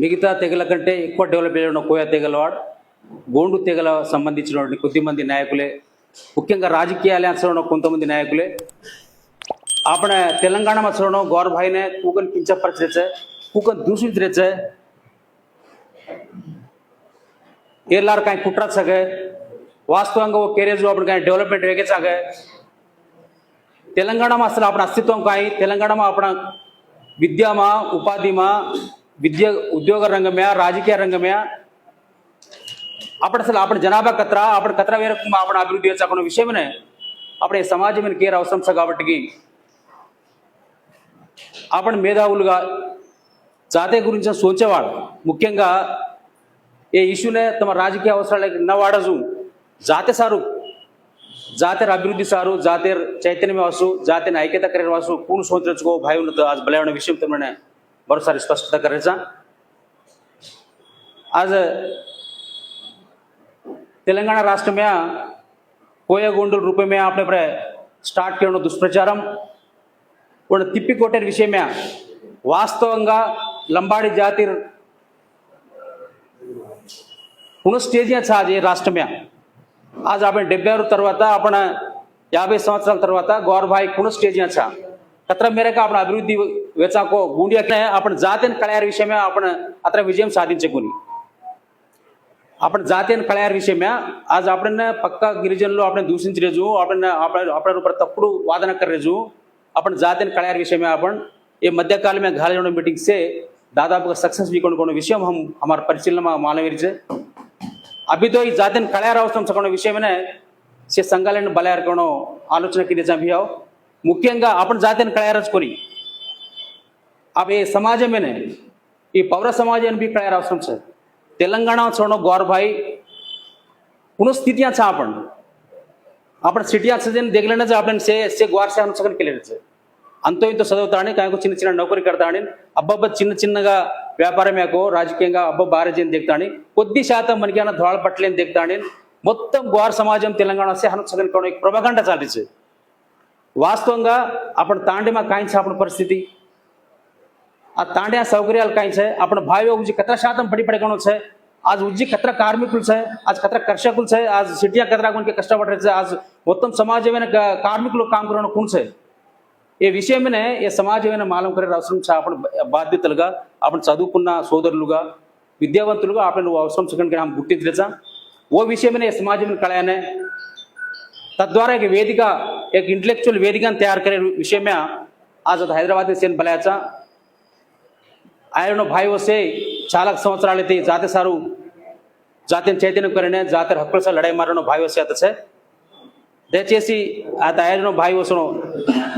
మిగతా తెగల కంటే ఎక్కువ డెవలప్ అయిన కోయా తెగలవాడు గోండు తెగల సంబంధించిన కొద్దిమంది నాయకులే ముఖ్యంగా రాజకీయ అలయన్స్లోనూ కొంతమంది నాయకులే આપણે તેલંગાણામાં સળનો ગોરભાઈને કુકન કિંચપ પર છે કુકન દૂષિત રહે છે એ લાર કાંઈ કુટરા શકે વાસ્તવ અંગે કેરેજ આપણે કાંઈ ડેવલપમેન્ટ વેગે શકે તેલંગાણામાં અસલ આપણા અસ્તિત્વ કાંઈ તેલંગાણામાં આપણા વિદ્યામાં ઉપાધિમાં विद्या उद्योग रंग में आ राजकीय रंग में आ अपने से अपने जनाबा कतरा अपने कतरा वेर कुम अपने आगे उद्योग चाकुन विषय में अपने समाज में केर अवसर सगावट की. अपन मेधा, उलगा, जाते गुरुजन सोचे वाल मुख्य अंगा ये इश्यू ने तुम्हारे राज्य के अवसर ले न वाड़ा जू जाते सारु, जाते राबिरुद्दी सारु, जाते चैतन्य में वासु, जाते नायकेता करेर वासु कून सोच रच को भाई उन्हें तो आज बलेवन विषय तुमने भरोसारी स्पष्टता गर्नेछ आज में राष्ट्रमा कोया गोन्डल रूपमा आफ्नो प्र स्टार्ट गर्नु दुष्प्रचारम। उन तिप्पिकोटेन विषयमा वास्तवंगा लम्बाडी जाति पुन स्टेजमा छ आज राष्ट्रमा आज आफै डेब्बे आरु तर्वात आफ्नो याबै संवत्सरल तर्वात गौरभाइ कुन स्टेजमा छ। तत्र मेरेका आफ्नो अभिवृद्धि વેચાકો ગુંડિયા આપણે જાતે કળાયાર વિષયમાં આપણે અત્રે વિજయం సాధించుకుని આપણે જાતે કળાયાર વિષયમાં આજ આપણને પક્કા ગિરિજનલો આપણે દૂષિત રહેજો આપણને આપણે આપણા ઉપર તપડું વાદન કરી રહેજો આપણે જાતે કળાયાર વિષયમાં આપણ એ મધ્યકાલ મેં ઘાલેણ મીટિંગ છે దాదాపుగా సక్సెస్ వీకొని కొన్న విషయం హం హమార్ పరిశీలన మానవీరిచే అభితో ఈ జాతిని కళారావసం సకొన్న విషయమనే సే సంఘాలను బలయార్కొనో ఆలోచన కింద చంపియావు ముఖ్యంగా అప్పుడు జాతిని కళారచుకొని అవి ये समाज में ने ये पौर समाज भी प्रायर अवसर है तेलंगाना छोड़ो गौर भाई कुनो स्थितियाँ छ आपण సే सिटिया सजन देखले సార్ आपण से అంతో ఇంతో చదువుతాడని కానీ చిన్న చిన్న నౌకరీ కడతాడని అబ్బబ్బ చిన్న చిన్నగా వ్యాపారం వ్యాపారమేకో రాజకీయంగా అబ్బ భారజీయం దిగుతాడని కొద్ది శాతం మనకేమైనా ధోళ పట్టలేని దిగుతాడని మొత్తం గోర సమాజం తెలంగాణ వస్తే సహనసగన్ ప్రభగంట చాలి వాస్తవంగా అప్పుడు తాండి మా అప్పుడు పరిస్థితి. આ તાંડ્યા સૌકર્યાલ કાંઈ છે. આપણો ભાઈઓ ઉજી કતરા શાતમ પડી પડે ઘણો છે. આજ ઉજી કતરા કાર્મિકુలు છે. આજ કતરા કર્ષકુలు છે. આજ సిటియా కదరా గుణకి కష్టపడరే છે. આજ మొత్తం సమాజమైన కార్మికులు કામ કરવાનું કોણ છે. ఏ విషయమనే ఈ సమాజమైన మాలం కరే అవసరం చాపణ బాధ్యతలుగా అప్పుడు చదువుకున్న సోదరులుగా విద్యావంతులుగా ఆపణ నువ్వు అవసరం సెకండ్ గ్రామం గుర్తించలేచా ఓ విషయమైన ఈ సమాజం కళయానే తద్వారా ఇక వేదిక ఇక ఇంటలెక్చువల్ వేదికను తయారు కరే విషయమే आज हైదరాబాద్ సేన్ బలాయచా ఆయన భాయి వస్తే చాలా సంవత్సరాలు అయితే జాతి సారు జాతిని చైతన్యం కరనే జాతి హక్కుల సార్ లడాయి మారను భాయి వస్తే అతసే దయచేసి అత ఆయన భాయి వసను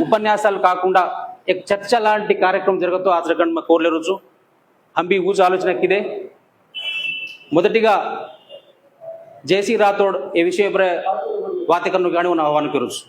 ఉపన్యాసాలు కాకుండా एक చర్చ లాంటి కార్యక్రమం జరుగుతూ ఆచరకండి కోరలే రోజు హంబి ఊచ ఆలోచనక్కిదే మొదటిగా జేసీ రాథోడ్ ఏ విషయ પર વાત કરવાનું ગાણી હું આહવાન કરું છું